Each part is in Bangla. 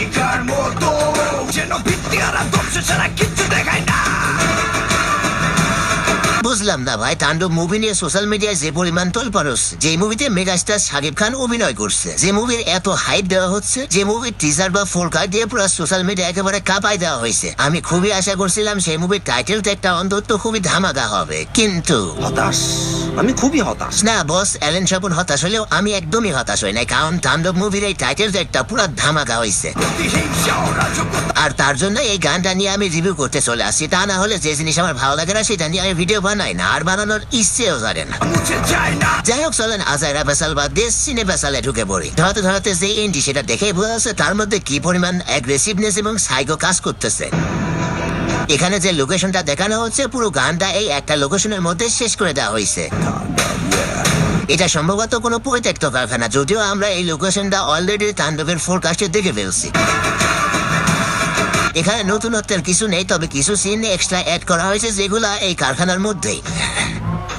picar motor Gdzie no bity, a radoszy szeraki বুঝলাম না ভাই তাণ্ডব মুভি নিয়ে সোশ্যাল মিডিয়ায় যে পরিমাণ তোলপারস যে মুভিতে মেগাস্টার শাকিব খান অভিনয় করছে যে মুভির এত হাইপ দেওয়া হচ্ছে যে মুভির টিজার বা ফোরকার দিয়ে পুরো সোশ্যাল মিডিয়া একেবারে কাঁপাই দেওয়া হয়েছে। আমি খুবই আশা করছিলাম সেই মুভির টাইটেল একটা অন্তত খুবই ধামাকা হবে কিন্তু হতাশ। আমি খুবই হতাশ। না বস অ্যালেন স্বপন হতাশ হলেও আমি একদমই হতাশ হই নাই কারণ তাণ্ডব মুভির এই টাইটেল একটা পুরো ধামাকা হয়েছে আর তার জন্য এই গানটা নিয়ে আমি রিভিউ করতে চলে আসছি তা না হলে যে জিনিস আমার ভালো লাগে না সেটা নিয়ে আমি ভিডিও বানাই না আর বানানোর ইচ্ছেও করে না। যাই হোক চলেন আজাইরা বেসাল বা দেশ সিনে বেসালে ঢুকে পড়ি। ধরাতে ধরাতে যে এন্ডি সেটা দেখে বোঝা যাচ্ছে তার মধ্যে কি পরিমাণ অ্যাগ্রেসিভনেস এবং সাইকো কাজ করতেছে। এখানে যে লোকেশনটা দেখানো হচ্ছে পুরো গানটা এই একটা লোকেশনের মধ্যে শেষ করে দেওয়া হয়েছে এটা সম্ভবত কোনো পরিত্যক্ত কারখানা যদিও আমরা এই লোকেশনটা অলরেডি তাণ্ডবের ফোরকাস্টে দেখে ফেলছি। এখানে নতুনত্বের কিছু নেই, তবে কিছু সিন এক্সট্রা অ্যাড করা হয়েছে যেগুলা এই কারখানার মধ্যেই।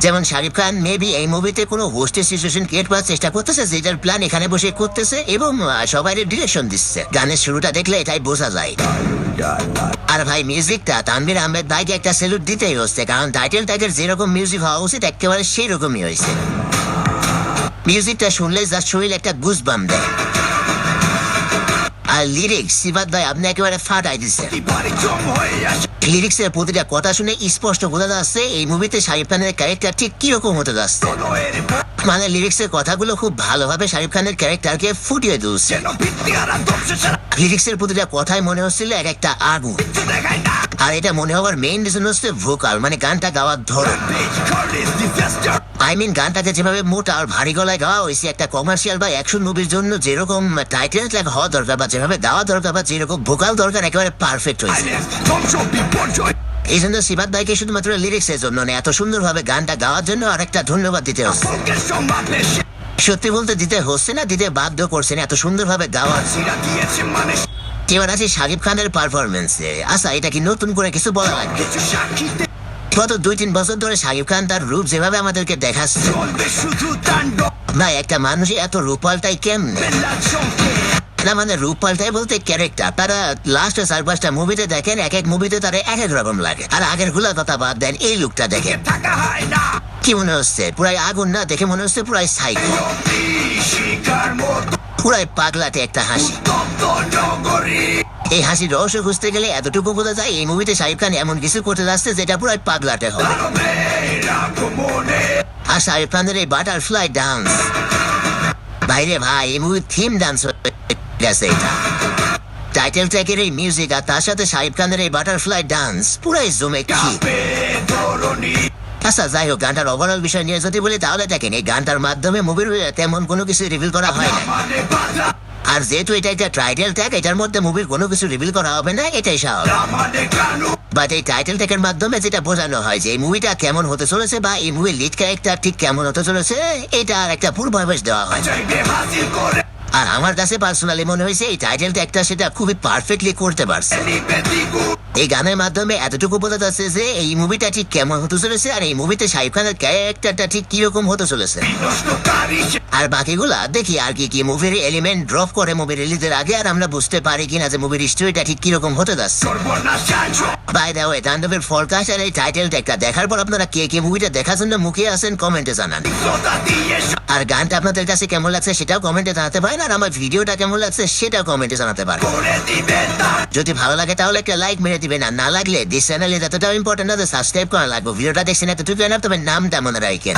যেমন শাকিব খান মেবি এই মুভিতে কোনো হোস্টের সিচুয়েশন ক্রিয়েট করার চেষ্টা করতেছে, যেটার প্ল্যান এখানে বসে করতেছে এবং সবাই ডিরেকশন দিচ্ছে। গানের শুরুটা দেখলে এটাই বোঝা যায়। আর ভাই মিউজিকটা তানভীর আহমেদ ভাইকে একটা স্যালুট দিতেই হচ্ছে, কারণ টাইটেল টাইটেল যেরকম মিউজিক হওয়া উচিত, একেবারে সেই রকমই হয়েছে। মিউজিকটা শুনলে যা শরীর একটা গুজ বাম দেয়। আর লিরিক্স ভাই, আপনি একেবারে ফাটাই দিচ্ছে লিরিক্সের প্রতিটা কথা শুনে স্পষ্ট বোঝা যাচ্ছে এই মুভিতে শাহিব খানের ক্যারেক্টার ঠিক কীরকম হতে যাচ্ছে। মানে লিরিক্সের কথাগুলো খুব ভালোভাবে শাহিব খানের ক্যারেক্টারকে ফুটিয়ে তুলছে। লিরিক্সের প্রতিটা কথাই মনে হচ্ছিল এক একটা আগুন। আর এটা মনে হওয়ার মেইন রিজন হচ্ছে ভোকাল মানে গানটা গাওয়ার ধরন। আই মিন গানটাকে যেভাবে মোটা আর ভারী গলায় গাওয়া হয়েছে, একটা কমার্শিয়াল বা অ্যাকশন মুভির জন্য যেরকম টাইটেল ট্র্যাক হওয়া দরকার বা যেভাবে গাওয়া দরকার বা যেরকম ভোকাল দরকার, একেবারে পারফেক্ট হয়েছে। এই জন্য সিবাদ ভাইকে শুধুমাত্র লিরিক্সের জন্য না এত সুন্দরভাবে গানটা গাওয়ার জন্য আরেকটা ধন্যবাদ দিতে সমাবেশে সত্যি বলতে দিতে হচ্ছে না, দিতে বাধ্য করছে না, এত সুন্দরভাবে মানে এবার আছে শাকিব খানের পারফরমেন্সে আচ্ছা এটা কি নতুন করে কিছু বলা গত দুই তিন বছর ধরে শাকিব খান তার রূপ যেভাবে আমাদেরকে দেখাচ্ছে। না একটা মানুষই এত রূপ পাল্টায় কেমনে? না মানে রূপ পাল্টায় বলতে ক্যারেক্টার তারা লাস্ট চার পাঁচটা মুভিতে দেখেন, এক এক মুভিতে তারা এক এক রকম লাগে। আর আগেরগুলা কথা বাদ দেন, এই লুকটা দেখেন। কি মনে হচ্ছে? পুরাই আগুন না? দেখে মনে হচ্ছে পুরাই সাইকো অতি শিকার মতো পুরাই পাগলাতে একটা হাসি। এই হাসির রহস্য খুঁজতে গেলে এতটুকু বোঝা যায় এই মুভিতে শাহিব খান এমন কিছু করতে যাচ্ছে যেটা পুরাই পাগলাটে হবে। আর শাহিব খানের এই বাটারফ্লাই ডান্স বাইরে ভাই, এই মুভির থিম ডান্স গেছে এটা। টাইটেল ট্র্যাকের এই মিউজিক আর তার সাথে শাহিব খানের এই বাটারফ্লাই ডান্স পুরাই জমে কি? আচ্ছা যাই হোক, গানটার ওভারঅল বিষয় নিয়ে যদি বলি, তাহলে দেখেন, এই গানটার মাধ্যমে মুভির তেমন কোনো কিছু রিভিল করা হয় না। আর যেহেতু এটা একটা টাইটেল ট্যাগ এটার মধ্যে মুভির কোনো কিছু রিভিল করা হবে না, এটাই স্বাভাবিক। বাট এই টাইটেল ট্যাগের মাধ্যমে যেটা বোঝানো হয় যে, এই মুভিটা কেমন হতে চলেছে বা এই মুভির লিড ক্যারেক্টার ঠিক কেমন হতে চলেছে, এটা আর একটা পূর্বাভাস দেওয়া হয় আর আমার কাছে পার্সোনালি মনে হয়েছে এই টাইটেলটা একটা সেটা খুবই পারফেক্টলি করতে পারছে। এই গানের মাধ্যমে এতটুকু বোঝা যাচ্ছে যে এই মুভিটা ঠিক কেমন হতে চলেছে আর এই মুভিতে শাহিব খানের ক্যারেক্টারটা ঠিক কীরকম হতে চলেছে। আর বাকিগুলা দেখি আর কি কি মুভির এলিমেন্ট ড্রপ করে মুভি রিলিজের আগে আর আমরা বুঝতে পারি কিনা যে মুভির স্টোরিটা ঠিক কীরকম হতে যাচ্ছে। বাই দা ওয়ে তাণ্ডবের ফরকাস্ট আর এই টাইটেলটা একটা দেখার পর আপনারা কে কে মুভিটা দেখার জন্য মুখে আসেন কমেন্টে জানান। আর গানটা আপনাদের কাছে কেমন লাগছে সেটাও কমেন্টে জানাতে পারেন। আর আমার ভিডিওটা কেমন লাগছে সেটা কমেন্টে জানাতে তার যদি ভালো লাগে তাহলে একটা লাইক মেরে দিবেন, আর না লাগলে দিস চ্যানেলে এতটাও ইম্পর্টেন্ট না সাবস্ক্রাইব করা লাগবে। ভিডিওটা দেখছেন এতটুকু না, তবে নামটা মনে রাখেন।